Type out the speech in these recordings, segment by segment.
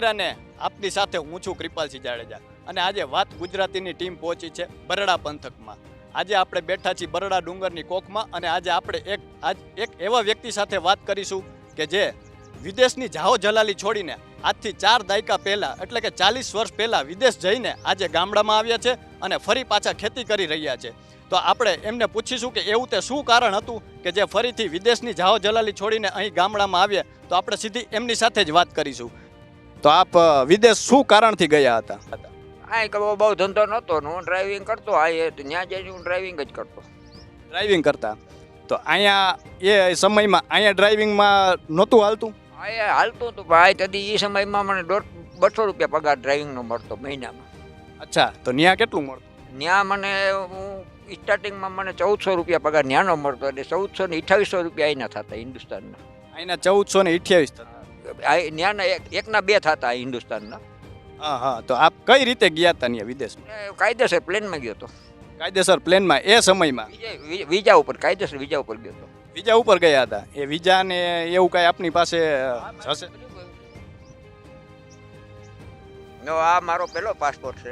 તમામ ડાયરાને આપની સાથે હું છું કૃપાલસિંહ જાડેજા. અને આજે વાત ગુજરાતીની ટીમ પહોંચી છે બરડા પંથકમાં. આજે આપણે બેઠા છીએ બરડા ડુંગરની કોખમાં અને આજે આપણે એક, આજ એક એવા વ્યક્તિ સાથે વાત કરીશું કે જે વિદેશની જાહો જલાલી છોડીને આજથી ચાર દાયકા પહેલાં, એટલે કે ચાલીસ વર્ષ પહેલાં વિદેશ જઈને આજે ગામડામાં આવ્યા છે અને ફરી પાછા ખેતી કરી રહ્યા છે. તો આપણે એમને પૂછીશું કે એવું તે શું કારણ હતું કે જે ફરીથી વિદેશની જાહો જલાલી છોડીને અહીં ગામડામાં આવ્યા? તો આપણે સીધી એમની સાથે જ વાત કરીશું. તો આપ વિદેશ શું કારણથી ગયા હતા? આ બહુ બહુ ધંધો નહોતો ને હું ડ્રાઇવિંગ કરતો આ એ ત્યાં જઈને હું ડ્રાઇવિંગ જ કરતો. ડ્રાઇવિંગ કરતા? તો અહીંયા એ સમયમાં અહીંયા ડ્રાઇવિંગમાં નહોતું હાલતું? અહીંયા હાલતું હતું પણ આ તદી એ સમયમાં મને દોઢ બસો રૂપિયા પગાર ડ્રાઇવિંગનો મળતો મહિનામાં. અચ્છા તો ત્યાં કેટલું મળતું? ત્યાં મને હું સ્ટાર્ટિંગમાં મને ચૌદસો રૂપિયા પગાર ન્યાનો મળતો એટલે ચૌદસો ને અઠાવીસો રૂપિયા અહીંના થતા હિન્દુસ્તાનના. અહીંના ચૌદસો ને અઠ્યાવીસ થતા? આ ન્યાના એકના બે થતા હિન્દુસ્તાનના. હા હા તો આપ કઈ રીતે ગયા હતા ત્યાં વિદેશમાં? કાયદેસર પ્લેનમાં ગયો હતો કાયદેસર પ્લેનમાં એ સમયમાં? વિજા- ઉપર કાયદેસર વિજા ઉપર ગયો હતો વિઝા ઉપર ગયા હતા. એ વિઝા ને એવું કાંઈ આપની પાસે હશે? નો આ મારો પહેલો પાસપોર્ટ છે.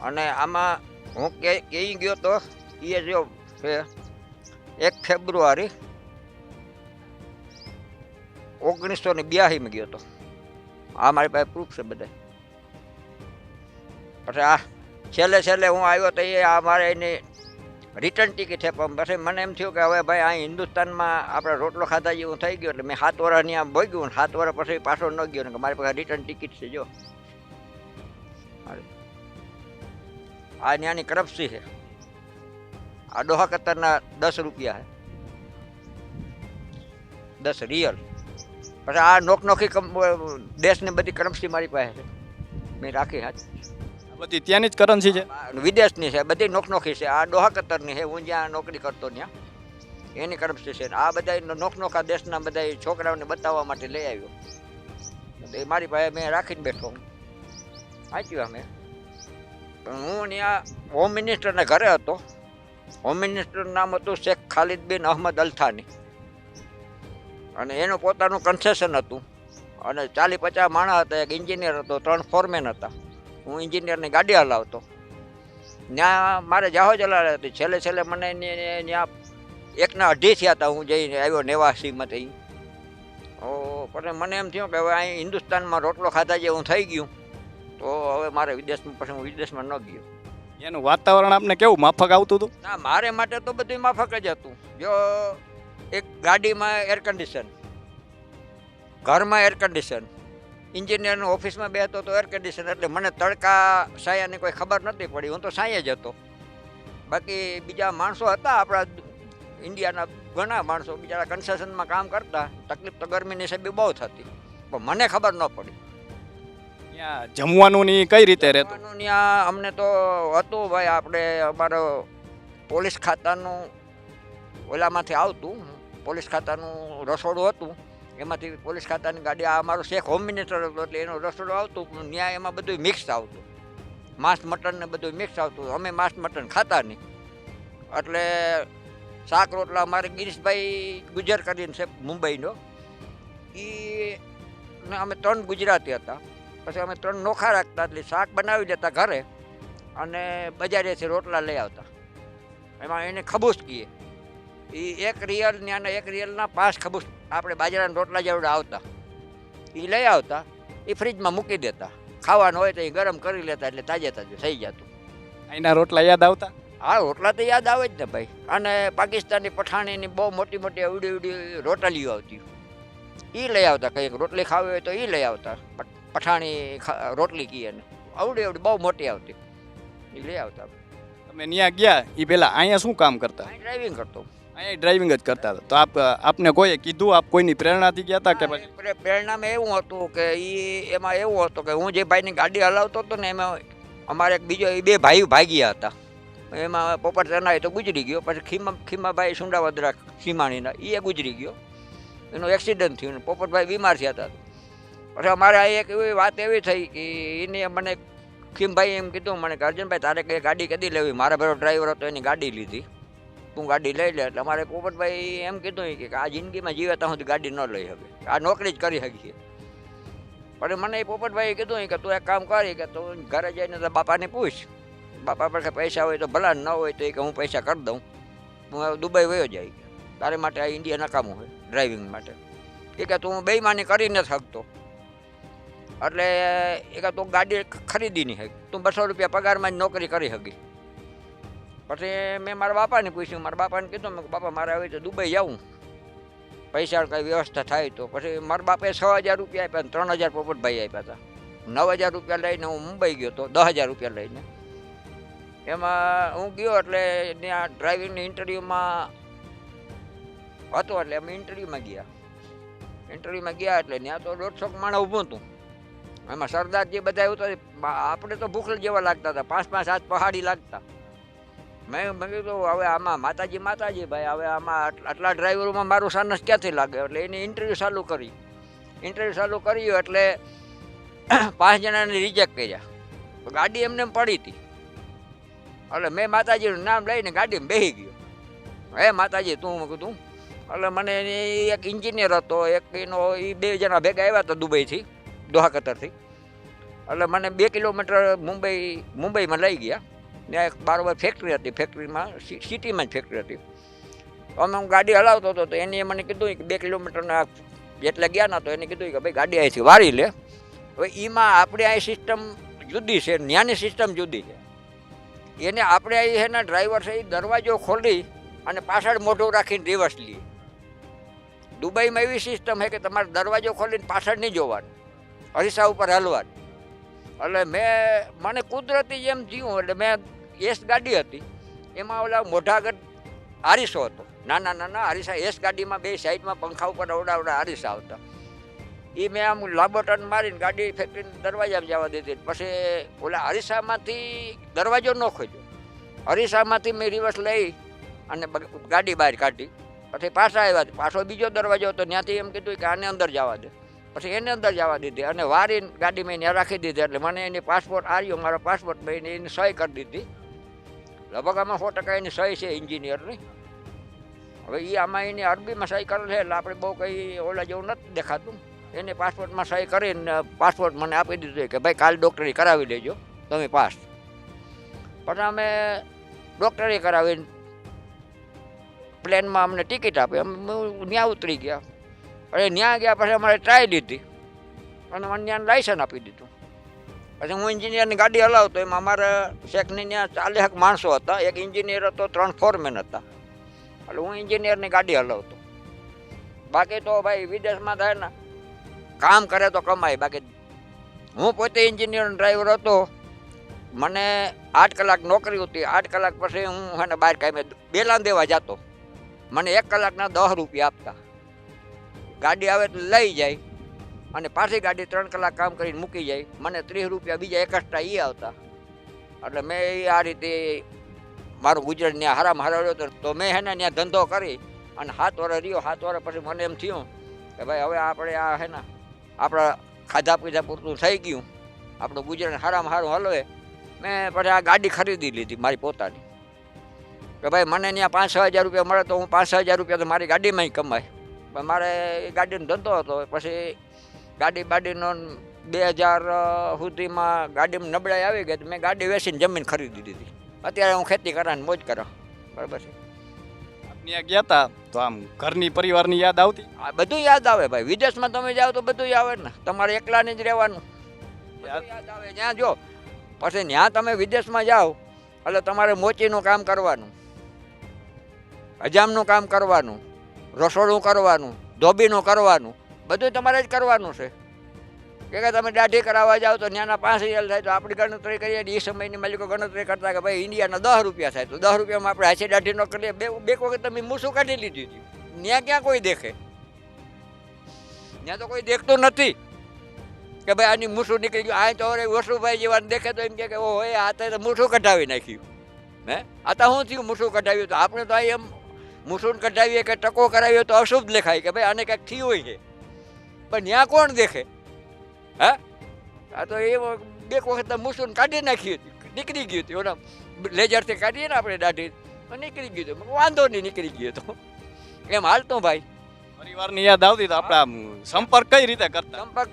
અને આમાં હું કે ગયો તો એ જો છે એક ફેબ્રુઆરી ઓગણીસો ને બ્યાસીમાં ગયો હતો. આ મારી પાસે પ્રૂફ છે બધા પછી આ છેલ્લે છેલ્લે હું આવ્યો તો એ આ મારે એની રિટર્ન ટિકિટ છે પણ પછી મને એમ થયું કે હવે ભાઈ આ હિન્દુસ્તાનમાં આપણે રોટલો ખાધા જેવું થઈ ગયું એટલે મેં સાત વર્ષની આમ ભોગ્યું ને સાત વર્ષ પછી પાછો ન ગયો ને કે મારી પાસે રિટર્ન ટિકિટ છે જો. આ ન્યાની કરપ્સી છે. આ ડોહા કતરના દસ રૂપિયા છે. દસ રિયલ પછી આ નોકનોખી દેશની બધી કરન્સી મારી પાસે છે. મેં રાખી હાથ. બધી ત્યાંની જ કરન્સી છે? વિદેશની છે બધી નોકનોખી છે. આ દોહા કતરની છે હું જ્યાં નોકરી કરતો ત્યાં. એની કરન્સી છે. આ બધા નોક નોખા દેશના બધા છોકરાઓને બતાવવા માટે લઈ આવ્યો. તો એ મારી પાસે મેં રાખીને બેઠો હું. વાંચ્યું અમે પણ હું ત્યાં હોમ મિનિસ્ટરના ઘરે હતો. હોમ મિનિસ્ટરનું નામ હતું શેખ ખાલિદ બિન અહમદ અલથાની. અને એનું પોતાનું કન્સેશન હતું. અને ચાલી પચાસ માણસ હતા એક એન્જિનિયર હતો ત્રણ ફોરમેન હતા. હું એન્જિનિયરની ગાડી હલાવતો. ત્યાં મારે જાહો ચલાવે હતી. છેલ્લે છેલ્લે મને ત્યાં એકના અઢી થયા હતા. હું જઈને આવ્યો નેવાસીમાંથી. ઓ પણ મને એમ થયું કે હવે અહીં હિન્દુસ્તાનમાં રોટલો ખાધા જેવું થઈ ગયું. તો હવે મારે વિદેશમાં પછી હું વિદેશમાં ન ગયો. એનું વાતાવરણ આપને કેવું? માફક આવતું હતું? ના મારે માટે તો બધું માફક જ હતું. જો એક ગાડીમાં એર કન્ડિશન ઘરમાં એર કન્ડિશન એન્જિનિયરની ઓફિસમાં બેસતો તો એર કન્ડિશન એટલે મને તડકા સાયાની કોઈ ખબર નથી પડી હું તો સાંય જ હતો. બાકી બીજા માણસો હતા આપણા ઇન્ડિયાના ઘણા માણસો બિચારા કન્સેશનમાં કામ કરતા તકલીફ તો ગરમીની હિસાબે બહુ થતી. પણ મને ખબર ન પડી. ત્યાં જમવાનું ની કઈ રીતે રહેતું? ત્યાં અમને તો હતું ભાઈ આપણે અમારો પોલીસ ખાતાનું ઓલામાંથી આવતું. પોલીસ ખાતાનું રસોડું હતું. એમાંથી પોલીસ ખાતાની ગાડી, આ અમારો શેખ હોમ મિનિસ્ટર હતો એટલે એનું રસોડું આવતું ત્યાં એમાં બધું મિક્સ આવતું. માંસ મટન ને બધું મિક્સ આવતું. અમે માંસ મટન ખાતા નહીં. એટલે શાક રોટલા અમારે ગિરીશભાઈ ગુજર કરીને છે, મુંબઈનો. એ અમે ત્રણ ગુજરાતી હતા. પછી અમે ત્રણ નોખા રાખતા એટલે શાક બનાવી લેતા ઘરે અને બજારેથી રોટલા લઈ આવતા. એમાં એને ખબૂસ કહીએ એ એક રિયલ ને અને એક રિયલના પાંચ ખબૂસ આપણે બાજરાના રોટલા જેવડા આવતા. એ લઈ આવતા એ ફ્રીજમાં મૂકી દેતા. ખાવાનું હોય તો એ ગરમ કરી લેતા એટલે તાજે તાજું થઈ જતું. અહીંના રોટલા યાદ આવતા? હા રોટલા તો યાદ આવે જ ને ભાઈ. અને પાકિસ્તાની પઠાણીની બહુ મોટી મોટી અવડી અવડી રોટલીઓ આવતી. એ લઈ આવતા કંઈક રોટલી ખાવી હોય તો એ લઈ આવતા. પઠાણી રોટલી કહીએ ને. અવડી અવડી બહુ મોટી આવતી. એ લઈ આવતા. તમે ત્યાં ગયા એ પહેલાં અહીંયા શું કામ કરતા? ડ્રાઇવિંગ કરતો. અહીંયા ડ્રાઇવિંગ જ કરતા હતા. તો આપ આપને કોઈએ કીધું આપ કોઈની પ્રેરણાથી ગયા હતા કે પછી? પ્રેરણામાં એવું હતું કે એ એમાં એવું હતું કે હું જે ભાઈની ગાડી હલાવતો હતો ને એમાં અમારે એક બીજો એ બે ભાઈઓ ભાગ્યા હતા. એમાં પોપટ ચનાઈ તો ગુજરી ગયો પછી ખીમા ખીમાભાઈ સુંડાવદરા સીમાણીના એ ગુજરી ગયો. એનો એક્સિડન્ટ થયું ને પોપટભાઈ બીમાર થયા હતા. પછી અમારે આ એક એવી વાત એવી થઈ કે એને મને ખીમભાઈ એમ કીધું મને કે અર્જુનભાઈ તારે કઈ ગાડી કદી લેવી? મારા ભેરો ડ્રાઈવર હતો એની ગાડી લીધી. તું ગાડી લઈ લે. એટલે અમારે પોપટભાઈ એમ કીધું કે આ જિંદગીમાં જીવે હું ગાડી ન લઈ શકે આ નોકરી જ કરી શકીએ. પણ મને એ પોપટભાઈએ કીધું કે તું એક કામ કરી કે તું ઘરે જઈને તો બાપાને પૂછ. બાપા પાસે પૈસા હોય તો ભલા ન હોય તો એ કે હું પૈસા કરી દઉં. હું દુબઈ વયો જાય તારે માટે આ ઇન્ડિયા નકામું હોય ડ્રાઇવિંગ માટે. એ કે તું બેઈમાની કરી નથી શકતો. એટલે એ કે તું ગાડી ખરીદી નહીં તું બસો રૂપિયા પગારમાં જ નોકરી કરી શકી પછી મેં મારા બાપાને પૂછ્યું, મારા બાપાને કીધું, મેં બાપા, મારે આવી તો દુબઈ જવું પૈસા કંઈ વ્યવસ્થા થાય તો. પછી મારા બાપે છ હજાર રૂપિયા આપ્યા અને ત્રણ હજાર પોપટભાઈ આપ્યા હતા નવ હજાર રૂપિયા લઈને હું મુંબઈ ગયો હતો દસ હજાર રૂપિયા લઈને. એમાં હું ગયો એટલે ત્યાં ડ્રાઇવિંગની ઇન્ટરવ્યૂમાં હતો એટલે અમે ઇન્ટરવ્યૂમાં ગયા. ઇન્ટરવ્યૂમાં ગયા એટલે ત્યાં તો દોઢસો માણસ ઊભું હતું. એમાં સરદારજી બધા એવું તો આપણે તો ભૂખ જેવા લાગતા હતા. પાંચ પાંચ હાથ પહાડી લાગતા. મેં મેં કીધું હવે આમાં માતાજી માતાજી ભાઈ, હવે આમાં આટલા ડ્રાઈવરોમાં મારું સાનસ ક્યાંથી લાગે? એટલે એની ઇન્ટરવ્યૂ ચાલુ કરી. ઇન્ટરવ્યૂ ચાલુ કર્યું એટલે પાંચ જણાને રિજેક્ટ કર્યા. ગાડી એમને પડી હતી. એટલે મેં માતાજીનું નામ લઈને ગાડીમાં બેસી ગયો. હે માતાજી, તું કીધું? એટલે મને એક ઇન્જિનિયર હતો, એક એનો, એ બે જણા ભેગા આવ્યા હતા દુબઈથી દોહા કતરથી એટલે મને બે કિલોમીટર મુંબઈ, મુંબઈમાં લઈ ગયા. એક બારોબાર ફેક્ટરી હતી ફેક્ટરીમાં સિટીમાં જ ફેક્ટરી હતી. અમે હું ગાડી હલાવતો હતો, તો એને મને કીધું કે બે કિલોમીટરના જેટલે ગયા ના તો એને કીધું કે ભાઈ ગાડી અહીંથી વાળી લે. હવે એમાં આપણે આ સિસ્ટમ જુદી છે, ન્યાની સિસ્ટમ જુદી છે. એને આપણે અહીં છે ને ડ્રાઈવર છે એ દરવાજો ખોલી અને પાછળ મોઢું રાખીને રિવર્સ લઈએ. દુબઈમાં એવી સિસ્ટમ છે કે તમારે દરવાજો ખોલીને પાછળ નહીં જોવાનું, અરીસા ઉપર હલવાનું. એટલે મેં, મને કુદરતી જેમ જીવું, એટલે મેં એસ ગાડી હતી. એમાં ઓલા મોઢાગઢ આરીસો હતો. નાના નાના આરીસા એસ ગાડીમાં બે સાઈડમાં પંખા ઉપર અવડા અવડા આરીસા આવતા. એ મેં આમ લાંબો ટર્ન મારીને ગાડી ફેક્ટરીને દરવાજામાં જવા દીધી. પછી ઓલા અરીસામાંથી દરવાજો ન ખોલ્યો. અરીસામાંથી મેં રિવર્સ લઈ અને ગાડી બહાર કાઢી. પછી પાછા આવ્યા. પાછો બીજો દરવાજો હતો. ત્યાંથી એમ કીધું કે આને અંદર જવા દે. પછી એને અંદર જવા દીધી અને વારીને ગાડી મેં ત્યાં રાખી દીધી. એટલે મને એની પાસપોર્ટ આવ્યો મારો પાસપોર્ટ મેં એની સહી કરી દીધી. લગભગ આમાં સો ટકા એની સહી છે એન્જિનિયરની હવે એ આમાં એની અરબીમાં સહી કરેલ છે એટલે આપણે બહુ કંઈ ઓલા જેવું નથી દેખાતું. એને પાસપોર્ટમાં સહી કરીને પાસપોર્ટ મને આપી દીધો કે ભાઈ કાલ ડૉક્ટરી કરાવી લેજો, તમે પાસ. પણ અમે ડૉક્ટરી કરાવીને પ્લેનમાં અમને ટિકિટ આપી. અમે ત્યાં ઉતરી ગયા. અને ત્યાં ગયા પછી અમારે ટ્રાય લીધી અને ત્યાં લાઇસન્સ આપી દીધું. પછી હું એન્જિનિયરની ગાડી હલાવતો, એમાં અમારા શેખની ત્યાં ચાલીસ માણસો હતા. એક એન્જિનિયર હતો, ત્રણ ફોરમેન હતા. એટલે હું એન્જિનિયરની ગાડી હલાવતો. બાકી તો ભાઈ વિદેશમાં થાય ને, કામ કરે તો કમાય. બાકી હું પોતે એન્જિનિયર ડ્રાઈવર હતો. મને આઠ કલાક નોકરી હતી. આઠ કલાક પછી હું હે ને બહાર કાંઈ બેલાન દેવા જતો. મને એક કલાકના દસ રૂપિયા આપતા. ગાડી આવે તો લઈ જાય. અને પાછી ગાડી ત્રણ કલાક કામ કરીને મૂકી જાય. મને ત્રીસ રૂપિયા બીજા એકસ્ટ્રા એ આવતા. એટલે મેં એ આ રીતે મારું ગુજરાત ત્યાં હારામાં હરાવ્યો હતો. તો મેં હેને ત્યાં ધંધો કરી અને સાત વર્ષ રહ્યો. સાત વર્ષ પછી મને એમ થયું કે ભાઈ હવે આપણે આ હે ને આપણા ખાધા પીધા પૂરતું થઈ ગયું. આપણું ગુજરાત હારામાં સારું હલવે. મેં પછી આ ગાડી ખરીદી લીધી મારી પોતાની. કે ભાઈ મને ત્યાં પાંચ હજાર રૂપિયા મળે તો હું પાંચ હજાર રૂપિયા તો મારી ગાડીમાં કમાય. પણ મારે એ ગાડીનો ધંધો હતો. પછી ગાડી બાડીનો બે હજાર સુધીમાં ગાડીમાં નબળાઈ આવી ગઈ તો મેં ગાડી વેચીને જમીન ખરીદી દીધી. અત્યારે હું ખેતી કરાને મોજ કરા. બરાબર છે? ત્યાં ગયા હતા તો આમ ઘરની પરિવારની યાદ આવતી? આ બધું યાદ આવે ભાઈ. વિદેશમાં તમે જાઓ તો બધું આવે ને. તમારે એકલાને જ રહેવાનું. યાદ? આવે. ત્યાં જો. પછી ત્યાં તમે વિદેશમાં જાઓ એટલે તમારે મોચીનું કામ કરવાનું. હજામનું કામ કરવાનું. રસોડું કરવાનું. ધોબીનું કરવાનું. બધું તમારે જ કરવાનું છે. કે તમે દાઢી કરાવવા જાઓ તો ત્યાંના પાંચ હજાર થાય તો આપણી ગણતરી કરીએ એ સમયની માલિકો ગણતરી કરતા કે ભાઈ ઇન્ડિયાના દસ રૂપિયા થાય તો દસ રૂપિયામાં આપણે હાથે દાઢી ન કરીએ. બે બે વખત તમે મૂસું કાઢી લીધી હતી. ત્યાં ક્યાં કોઈ દેખે? ત્યાં તો કોઈ દેખતું નથી. કે ભાઈ આની મૂસું નીકળી ગયું. આ તો અરે વસુભાઈ જેવા દેખે તો એમ કે ઓહો, એ આ તો મૂસું કઢાવી નાખ્યું. હે? આ તો શું થયું મૂસું કઢાવ્યું તો? આપણે તો એમ મૂસું કઢાવીએ કે ટકો કરાવીએ તો અશુભ દેખાય કે ભાઈ આને કંઈક થયું હોય છે પણ ત્યાં કોણ દેખે? હા? આ તો એ બે વખત મૂસું કાઢી નાખી હતી. નીકળી ગયું હતું. ઓલા લેજરથી કાઢીએ ને આપણે દાઢી. નીકળી ગયું હતું. વાંધો નહીં નીકળી ગયો તો. એમ હાલતો ભાઈ. પરિવારની યાદ આવતી તો આપણે સંપર્ક કઈ રીતે કરતા? સંપર્ક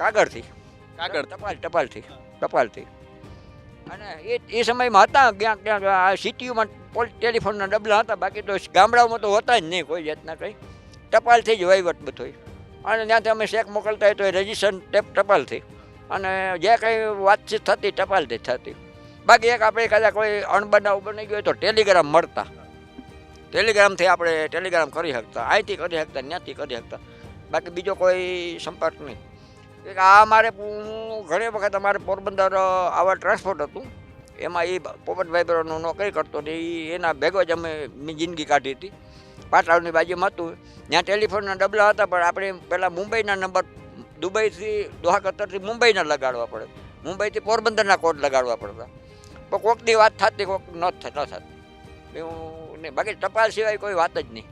કાગળથી. કાગળ. ટપાલ ટપાલથી. ટપાલથી. અને એ એ સમયમાં હતા. ક્યાંક ક્યાંક આ સિટીઓમાં ટેલિફોનના ડબલા હતા. બાકી તો ગામડાઓમાં તો હતા જ નહીં. કોઈ જાતના કંઈ. ટપાલથી જ વહીવટ બધો અને ત્યાંથી અમે શેક મોકલતા હોય તો એ રજીસ્ટ્રેશન ટેપ ટપાલથી. અને જે કંઈ વાતચીત થતી ટપાલથી થતી. બાકી એક આપણે કદાચ કોઈ અણબનાવ બની ગયો હોય તો ટેલિગ્રામ મળતા. ટેલિગ્રામથી આપણે ટેલિગ્રામ કરી શકતા અહીંથી કરી શકતા ત્યાંથી કરી શકતા. બાકી બીજો કોઈ સંપર્ક નહીં. આ મારે હું ઘણી વખત અમારે પોરબંદર આવા ટ્રાન્સપોર્ટ હતું. એમાં એ પોપટભાઈ બરોનું નોકરી કરતો ને એના ભેગો જ અમે જિંદગી કાઢી હતી. પાટાળની બાજુમાં હતું. ત્યાં ટેલિફોનના ડબલા હતા પણ આપણે પહેલાં મુંબઈના નંબર દુબઈથી દોહા કતરથી મુંબઈના લગાડવા પડે. મુંબઈથી પોરબંદરના કોડ લગાડવા પડતા. પણ કોકની વાત થતી કોક ન થતા ન થતી. એવું નહીં બાકી ટપાલ સિવાય કોઈ વાત જ નહીં.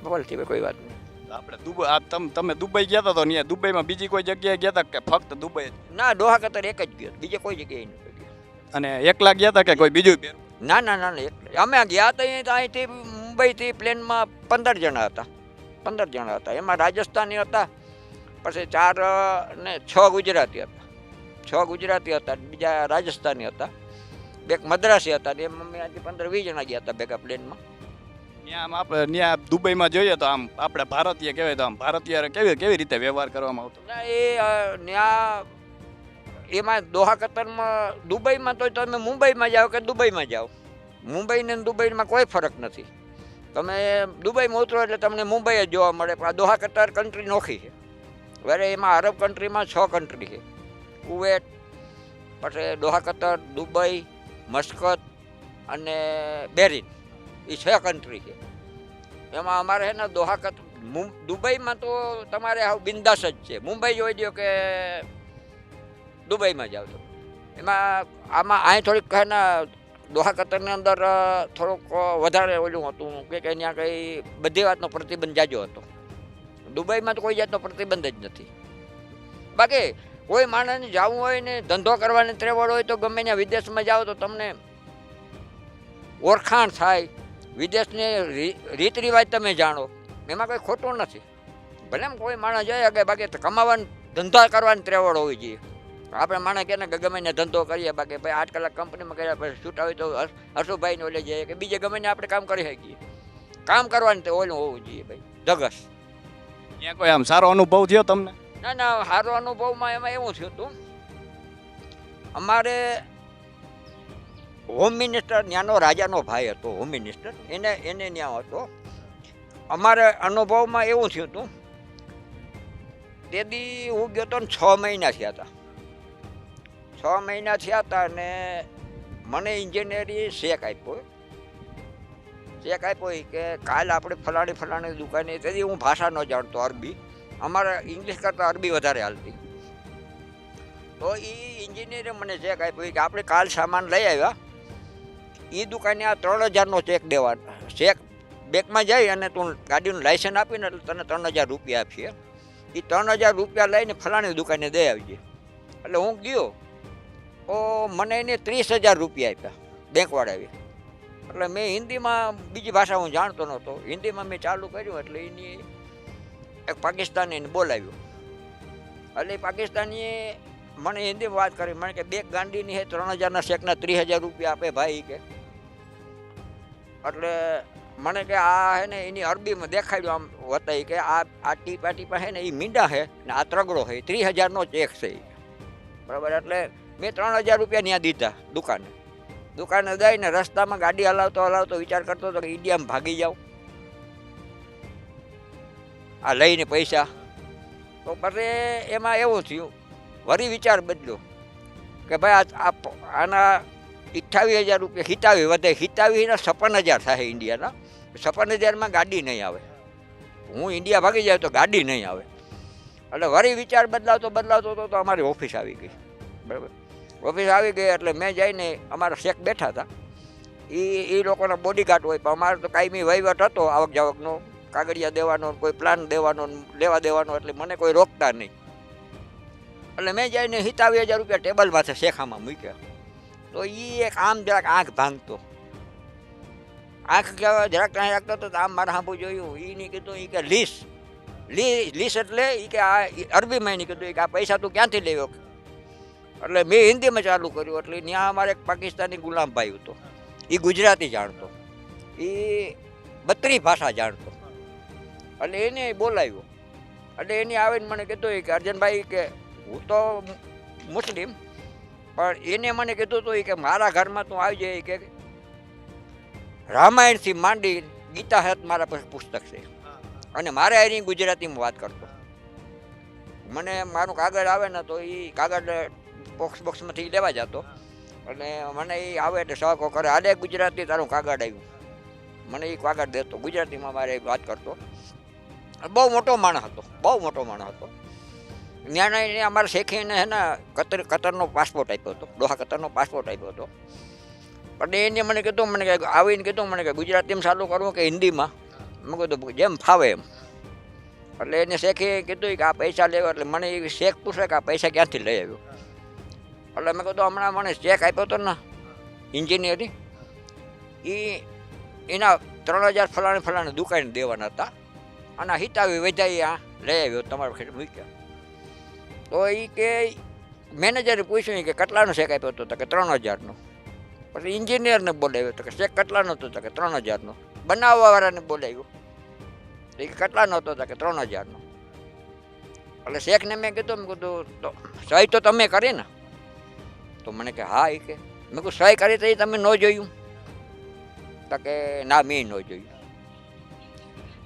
ટપાલ સિવાય કોઈ વાત નહીં. આપણે દુબઈ આ તમ તમે દુબઈ ગયા હતા તો ત્યાં દુબઈમાં બીજી કોઈ જગ્યાએ ગયા હતા કે ફક્ત દુબઈ ના દોહા કતર એક જ ગયો. બીજે કોઈ જગ્યાએ નથી અને એકલા ગયા હતા કે કોઈ બીજું? ના ના ના ના અમે ગયા હતા અહીંથી મુંબઈથી પ્લેનમાં પંદર જણા હતા. પંદર જણા હતા. એમાં રાજસ્થાની હતા પછી ચાર ને છ ગુજરાતી હતા. છ ગુજરાતી હતા બીજા રાજસ્થાની હતા. બે મદ્રાસી હતા એમ અમે આજે પંદર વીસ જણા ગયા હતા ભેગા પ્લેનમાં. ત્યાં આમ આપણે ત્યાં દુબઈમાં જોઈએ તો આમ આપણે ભારતીય કહેવાય તો આમ ભારતીય કેવી કેવી રીતે વ્યવહાર કરવામાં આવતો? ના એ ત્યાં એમાં દોહા કતરમાં દુબઈમાં તો તમે મુંબઈમાં જાઓ કે દુબઈમાં જાઓ? મુંબઈ ને દુબઈમાં કોઈ ફરક નથી. તમે દુબઈમાં ઉતરો એટલે તમને મુંબઈ જ જોવા મળે, પણ આ દોહા કતાર કન્ટ્રી નોખી છે. વરે એમાં અરબ કન્ટ્રીમાં છ કન્ટ્રી છે. કુવેત, પછી દોહા કતર, દુબઈ, મસ્કત અને બેરિન. એ છ કન્ટ્રી છે. એમાં અમારે છે ને દોહા કત દુબઈમાં તો તમારે આવું બિંદાસ જ છે. મુંબઈ જોઈ દો કે દુબઈમાં જાવ તો એમાં, આમાં અહીં થોડીક કહે દોહા કતરની અંદર થોડુંક વધારે ઓલું હતું. કે ત્યાં કંઈ બધી વાતનો પ્રતિબંધ જાજો હતો. દુબઈમાં તો કોઈ જાતનો પ્રતિબંધ જ નથી. બાકી, કોઈ માણસને જવું હોય ને, ધંધો કરવાની ત્રેવડ હોય તો ગમે ત્યાં વિદેશમાં જાઓ તો તમને ઓળખાણ થાય. વિદેશની રીત રિવાજ તમે જાણો. એમાં કંઈ ખોટું નથી. ભલે કોઈ માણસ જાય કે બાકી કમાવાની, ધંધા કરવાની ત્રેવડ હોવી જોઈએ. આપણે માણસ કે ને કે ગમે ધંધો કરીએ બાકી ભાઈ આઠ કલાક કંપનીમાં કર્યા પછી છૂટા હોય તો હર્ષુભાઈને ઓલે જઈએ કે બીજે ગમે આપણે કામ કરી શકીએ. કામ કરવાની તો ઓલું હોવું જોઈએ ભાઈ ધગસ. ત્યાં કોઈ આમ સારો અનુભવ થયો તમને? ના ના સારો અનુભવમાં એમાં એવું થયું હતું. અમારે હોમ મિનિસ્ટર ત્યાંનો રાજાનો ભાઈ હતો હોમ મિનિસ્ટર એને એને ત્યાં હતો. અમારે અનુભવમાં એવું થયું હતું. તે દી હું ગયો તો છ મહિના થયા હતા. છ મહિના થયા હતા અને મને ઇન્જિનિયરી શેક આપ્યો. શેક આપ્યો કે કાલ આપણે ફલાણી ફલાણી દુકાને તેથી હું ભાષા ન જાણતો અરબી. અમારે ઇંગ્લિશ કરતાં અરબી વધારે હાલતી. તો એ ઇન્જિનિયરે મને ચેક આપ્યો કે આપણે કાલ સામાન લઈ આવ્યા. એ દુકાને આ ત્રણ હજારનો ચેક દેવાનો ચેક બેંકમાં જઈ અને તું ગાડીનું લાયસન્સ આપીને એટલે તને ત્રણ હજાર રૂપિયા આપીએ. એ ત્રણ હજાર રૂપિયા લઈને ફલાણી દુકાને દઈ આવજે. એટલે હું ગયો. તો મને એને ત્રીસ હજાર રૂપિયા આપ્યા, બેંકવાળાએ. એટલે મેં હિન્દીમાં બીજી ભાષા હું જાણતો નહોતો. હિન્દીમાં મેં ચાલુ કર્યું એટલે એની એક પાકિસ્તાનીને બોલાવ્યું. એટલે પાકિસ્તાનીએ મને હિન્દીમાં વાત કરી. મને કે બે ગાંડીની હે, ત્રણ હજારના શેકના ત્રીસ હજાર રૂપિયા આપે ભાઈ, કે. એટલે મને કે, આ હે ને, એની અરબીમાં દેખાડ્યું આમ વતાઈ કે, આ આ ટીપા ટીપા હે ને, એ મીંડા હે ને, આ ત્રગડો હે ત્રીસ હજારનો ચેક છે. બરાબર? એટલે મેં ત્રણ હજાર રૂપિયા ત્યાં દીધા દુકાને. દુકાને જઈને રસ્તામાં ગાડી હલાવતો હલાવતો વિચાર કરતો હતો કે ઇન્ડિયામાં ભાગી જાઉં. આ લઈને પૈસા. તો પછી એમાં એવું થયું, વરી વિચાર બદલ્યો કે ભાઈ આ- આના અઠ્ઠાવીસ હજાર રૂપિયા હિતાવી વધે. હિતાવીના છપ્પન હજાર થાય ઇન્ડિયાના. છપ્પન હજારમાં ગાડી નહીં આવે. હું ઇન્ડિયા ભાગી જાય તો ગાડી નહીં આવે. એટલે વરી વિચાર બદલાવતો બદલાવતો તો અમારી ઓફિસ આવી ગઈ. બરાબર? ઓફિસ આવી ગઈ એટલે મેં જઈને અમારા શેખ બેઠા હતા. એ એ લોકોના બોડીગાર્ડ હોય, પણ અમારો તો કાયમી વહીવટ હતો આવક જાવકનો કાગળિયા દેવાનો, કોઈ પ્લાન દેવાનો, લેવા દેવાનો, એટલે મને કોઈ રોકતા નહીં. એટલે મેં જઈને સિત્તાવીસ હજાર રૂપિયા ટેબલ માથે શેખામાં મૂક્યા. તો એ એક આમ જરાક આંખ ભાંગતો. આંખ જરાક ક્યાં રાખતો તો આમ મારા હાંભું જોયું. એ નહીં કીધું એ કે, લીસ. લી, લીસ એટલે એ કે આ અરબી અરબીમાં નહીં કીધું એ કે, આ પૈસા તું ક્યાંથી લેવો? એટલે મેં હિન્દીમાં ચાલુ કર્યું, એટલે ત્યાં અમારે એક પાકિસ્તાની ગુલામભાઈ હતો. એ ગુજરાતી જાણતો. એ બત્રી ભાષા જાણતો. એટલે એને બોલાવ્યો. એટલે એને આવીને મને કીધું કે, અર્જનભાઈ કે હું તો મુસ્લિમ, પણ એને મને કીધું હતું કે મારા ઘરમાં તું આવી જાય કે રામાયણથી માંડી ગીતા હેત મારા પાસે પુસ્તક છે. અને મારે એની ગુજરાતીમાં વાત કરતો. મને મારું કાગળ આવે ને તો એ કાગળ બોક્સ બોક્સમાંથી લેવા જતો. અને મને એ આવે એટલે સહકો કરે આલે ગુજરાતી, તારું કાગળ આવ્યું. મને એ કાગળ દેતો. ગુજરાતીમાં મારે વાત કરતો. બહુ મોટો માણસ હતો, બહુ મોટો માણસ હતો. ત્યાં અમારે શેખીને હે ને કતર, કતરનો પાસપોર્ટ આપ્યો હતો ડોહા કતરનો પાસપોર્ટ આપ્યો હતો. પણ એને મને કીધું, મને કે આવીને કીધું, મને કે ગુજરાતીમાં ચાલુ કરવું કે હિન્દીમાં? મેં કીધું જેમ ફાવે એમ. એટલે એને શેખે કીધું કે આ પૈસા લેવા, એટલે મને એ શેખ પૂછે કે આ પૈસા ક્યાંથી લઈ આવ્યો? એટલે મેં કીધું હમણાં મને ચેક આપ્યો હતો ને ઇન્જિનિયરિંગ એ. એના ત્રણ હજાર ફલાણે ફલાણે દુકાને દેવાના હતા. અને હિતાવી વેચાઈ આ લઈ આવ્યો તમારા ખેડ મૂક્યા. તો એ કે મેનેજરે પૂછ્યું કે કેટલાનો ચેક આપ્યો હતો કે ત્રણ હજારનો. પછી ઇન્જિનિયરને બોલાવ્યો તો કે ચેક કેટલાનો હતો કે ત્રણ હજારનો. બનાવવાવાળાને બોલાવ્યો. એ કેટલાનો હતો કે ત્રણ હજારનો. એટલે શેખને મેં કીધું મેં કીધું તો સહી તો તમે કરી ને. તો મને કે, હા એ કે. મેં કહું સહી કરી તો એ તમે ન જોયું. તો કે, ના, મેં ન જોયું.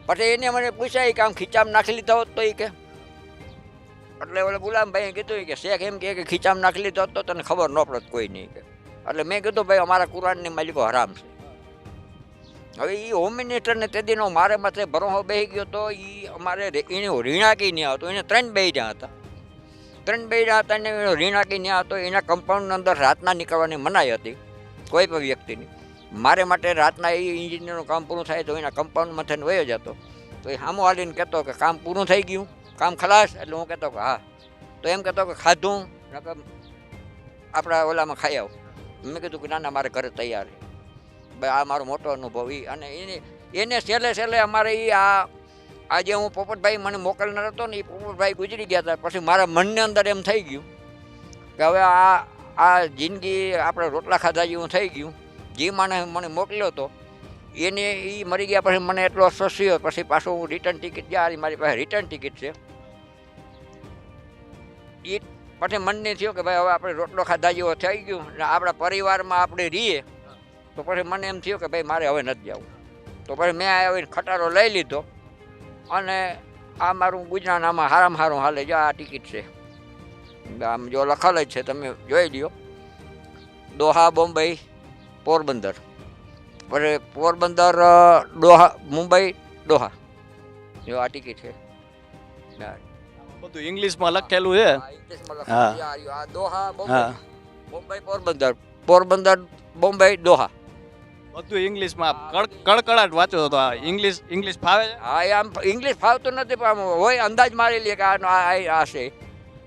પછી એને મને પૂછાય કે આમ ખીચામાં નાખી લીધો હોત તો એ કે? એટલે ઓલે ગુલામભાઈએ કીધું કે શેખ એમ કે ખીચામાં નાખી લીધો હતો તને ખબર ન પડત કોઈ નહીં કે. એટલે મેં કીધું, ભાઈ, અમારા કુરાનની માલિકો હરામ છે. હવે એ હોમ મિનિસ્ટરને તે દિનો મારે માથે ભરોહો બેસી ગયો તો એ અમારે રે- રીણા કે નહીં આવતો એને ત્રણ બે જ્યાં હતા. ત્રણ બૈરા હતા એનો રીણાકી ન્યા હતો એના કમ્પાઉન્ડની અંદર રાતના નીકળવાની મનાઈ હતી, કોઈ પણ વ્યક્તિની. મારે માટે રાતના એ ઇન્જિનિયરનું કામ પૂરું થાય તો એના કમ્પાઉન્ડમાં થઈને વયો જતો. તો એ સામો હાલીને કહેતો કે કામ પૂરું થઈ ગયું, કામ ખલાસ? એટલે હું કહેતો કે હા. તો એમ કહેતો કે ખાધું, નકર આપણા ઓલામાં ખાઈ આવ. મેં કીધું કે ના ના, મારે ઘરે તૈયાર આ મારો મોટો અનુભવ એ અને એને એને છેલ્લે છેલ્લે અમારે એ આ આજે હું પોપટભાઈ મને મોકલનાર હતો ને એ પોપટભાઈ ગુજરી ગયા હતા. પછી મારા મનની અંદર એમ થઈ ગયું કે હવે આ આ જિંદગી આપણે રોટલા ખાધા જેવું થઈ ગયું. જે માણે મને મોકલ્યો હતો એને એ મરી ગયા પછી મને એટલો અફસોસ થયો. પછી પાછું હું રિટર્ન ટિકિટ જ્યાં મારી પાસે રિટર્ન ટિકિટ છે. એ પછી મનને થયું કે ભાઈ હવે આપણે રોટલો ખાધા જેવો થઈ ગયું ને આપણા પરિવારમાં આપણે રહીએ. તો પછી મને એમ થયું કે ભાઈ મારે હવે નથી જવું. તો પછી મેં આવીને ખટારો લઈ લીધો. અને આ મારું ગુજરાત આમાં હારામાં હારું હાલે. જો આ ટિકિટ છે. આમ જો લખેલ જ છે તમે જોઈ લ્યો. દોહા બોમ્બઈ પોરબંદર. પછી પોરબંદર ડોહા દોહા મુંબઈ દોહા. જો આ ટિકિટ છે. બધું ઇંગ્લિશમાં લખેલું છે. આ દોહા બોમ્બઈ પોરબંદર. પોરબંદર બોમ્બઈ દોહા. બધું ઇંગ્લિશમાં કડ કડકડાટ વાંચો તો આ ઇંગ્લિશ ઇંગ્લિશ ફાવે છે? હા એ આમ ઇંગ્લિશ ફાવતું નથી પણ હોય અંદાજ મારી લે કે આ આ- છે.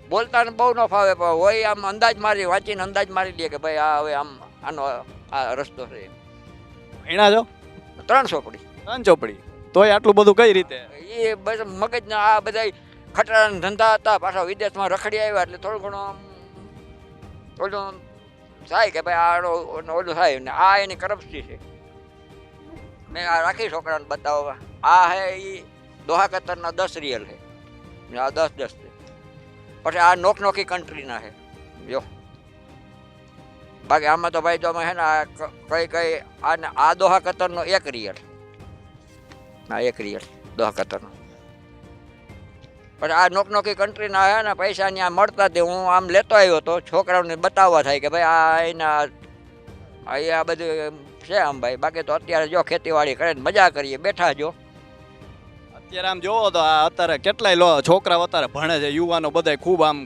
બોલતા ને બહુ ન ફાવે પણ હોય આમ અંદાજ મારી વાંચીને અંદાજ મારી લે કે ભાઈ આ હવે આમ આનો આ રસ્તો છે. એના જો? ત્રણ ચોપડી. ત્રણ ચોપડી. તોય આટલું બધું કઈ રીતે? એ બસ મગજના આ બધા ખતરાના ધંધા હતા પાછા વિદેશમાં રખડી આવ્યા એટલે થોડું ઘણું આમ ઓલું થાય કે ભાઈ આનો ઓલું થાય ને આ એની કરપ્સી છે. મેં આ રાખી છોકરાને બતાવવા. આ હે એ દોહા કતરના દસ રિયલ છે આ દસ દસ છે. પછી આ નોક નોકી કન્ટ્રીના છે જો. બાકી આમાં તો ભાઈ તો અમે હે ને આ કઈ કઈ આ આ દોહા કતરનો એક રિયલ. હા એક રિયલ દોહા કતરનો પણ આ નોક નોકી કન્ટ્રીના આવ્યા ને, પૈસા ત્યાં મળતા તે હું આમ લેતો આવ્યો હતો છોકરાઓને બતાવવા થાય કે ભાઈ આ એના આ બધું છે આમ ભાઈ, બાકી તો અત્યારે જો ખેતીવાડી કરે ને મજા કરીએ, બેઠા જો. અત્યારે આમ જોવો તો આ અત્યારે કેટલાય લો છોકરાઓ અત્યારે ભણે છે, યુવાનો બધા ખૂબ આમ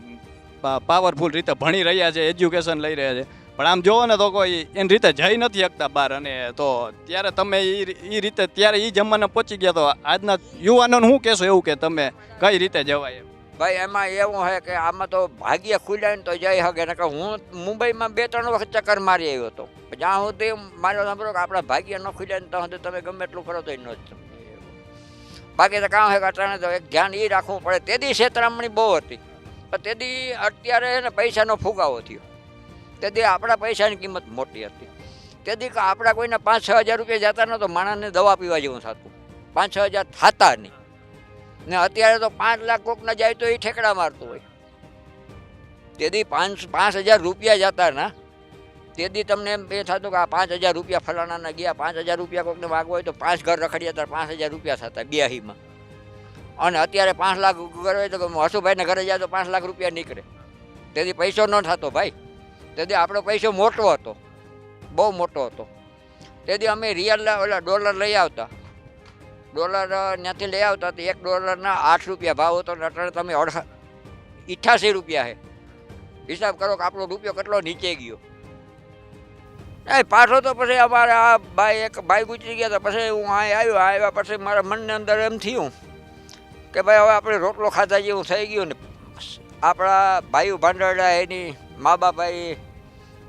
પાવરફુલ રીતે ભણી રહ્યા છે એજ્યુકેશન લઈ રહ્યા છે. પણ આમ જોવો ને તો કોઈ એની રીતે જઈ નથી શકતા બહાર અને તો ત્યારે તમે એ રીતે ત્યારે એ જમાના પહોંચી ગયા તો આજના યુવાનોને શું કહેશો એવું કે તમે કઈ રીતે જવાય ભાઈ, એમાં એવું છે કે આમાં તો ભાગ્ય ખુલ્યા ને તો જઈ શકે ને કે હું મુંબઈમાં બે, ત્રણ વખત ચક્કર મારી આવ્યો હતો. જ્યાં સુધી મારો સાંભળો કે આપણા ભાગ્ય ન ખુલ્યા ને ત્યાં સુધી તમે ગમે એટલું કરો તો ન જ બાકી તો કામ હે કે અટાણે તો એક ધ્યાન એ રાખવું પડે. તેદી છેતરામણી બહુ હતી. પણ તેદી અત્યારે ને પૈસાનો ફુગાવો થયો. તેથી આપણા પૈસાની કિંમત મોટી હતી. તેથી આપણા કોઈને પાંચ છ હજાર રૂપિયા જતા નતો માણસને દવા પીવા જેવું થતું. પાંચ છ હજાર થતા નહીં. ને અત્યારે તો પાંચ લાખ કોકના જાય તો એ ઠેકડા મારતું હોય. તેથી પાંચ પાંચ હજાર રૂપિયા જતા ના. તેથી તમને એમ એ થતું કે આ પાંચ હજાર રૂપિયા ફલાણાના ગયા, પાંચ હજાર રૂપિયા કોકને માગવા હોય તો પાંચ ઘર રખડ્યા ત્યારે પાંચ હજાર રૂપિયા થતા બ્યાહીમાં અને અત્યારે પાંચ લાખ ઘર હોય તો હસુભાઈને ઘરે જાય તો પાંચ લાખ રૂપિયા નીકળે. તેથી પૈસો ન થતો ભાઈ. તેથી આપણો પૈસો મોટો હતો. બહુ મોટો હતો. તેથી અમે રિયલ ઓલા ડોલર લઈ આવતા. ડોલર ત્યાંથી લઈ આવતા તો એક ડોલરના આઠ રૂપિયા ભાવ હતો ને અત્યારે તમે અઢા અઠ્યાસી રૂપિયા છે. હિસાબ કરો કે આપણો રૂપિયો કેટલો નીચે ગયો. એ પાછો તો પછી અમારે આ ભાઈ એક ભાઈ ગુજરી ગયા તો પછી હું અહીં આવ્યો આવ્યા પછી મારા મનની અંદર એમ થયું કે ભાઈ હવે આપણે રોટલો ખાધા જેવું થઈ ગયું ને. આપણા ભાઈઓ ભાંડરડા એની મા બાપ અહીં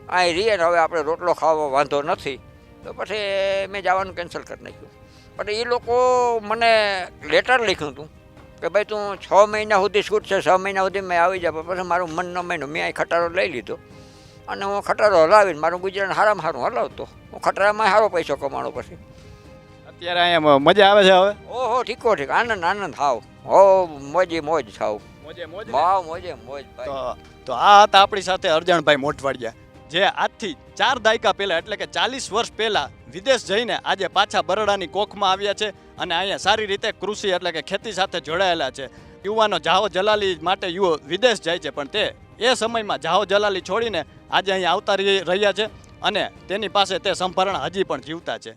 અહીં રહીએ ને હવે આપણે રોટલો ખાવા વાંધો નથી. તો પછી મેં જવાનું કેન્સલ કરી નાખ્યું. પણ એ લોકો મને લેટર લખ્યું હતું કે ભાઈ તું છ મહિના સુધી છૂટ છે છ મહિના સુધી મેં આવી જાઉં. પછી મારું મન ન મહિનો મેં અહીં ખટારો લઈ લીધો અને હું ખટારો હલાવીને મારું ગુજરાત સારામાં સારું હલાવતો. હું ખટારામાં સારો પૈસો કમાણો પછી. અત્યારે અહીંયા મજા આવે છે હવે? ઓહો ઠીકો ઠીક. આનંદ આનંદ થાવ હો મોજે મોજ થાવ મોજે મોજ મોજે મોજ તો આ હતા આપણી સાથે અરજણભાઈ મોટવાડિયા. જે આજથી ચાર દાયકા પહેલાં, એટલે કે ચાલીસ વર્ષ પહેલાં, વિદેશ જઈને આજે પાછા બરડાની કોખમાં આવ્યા છે અને અહીંયા સારી રીતે કૃષિ એટલે કે ખેતી સાથે જોડાયેલા છે. યુવાનો જાહો જલાલી માટે યુવો વિદેશ જાય છે, પણ તે એ સમયમાં જાહો જલાલી છોડીને આજે અહીંયા આવતા રહી- રહ્યા છે અને તેની પાસે તે સંભરણ હજી પણ જીવતા છે.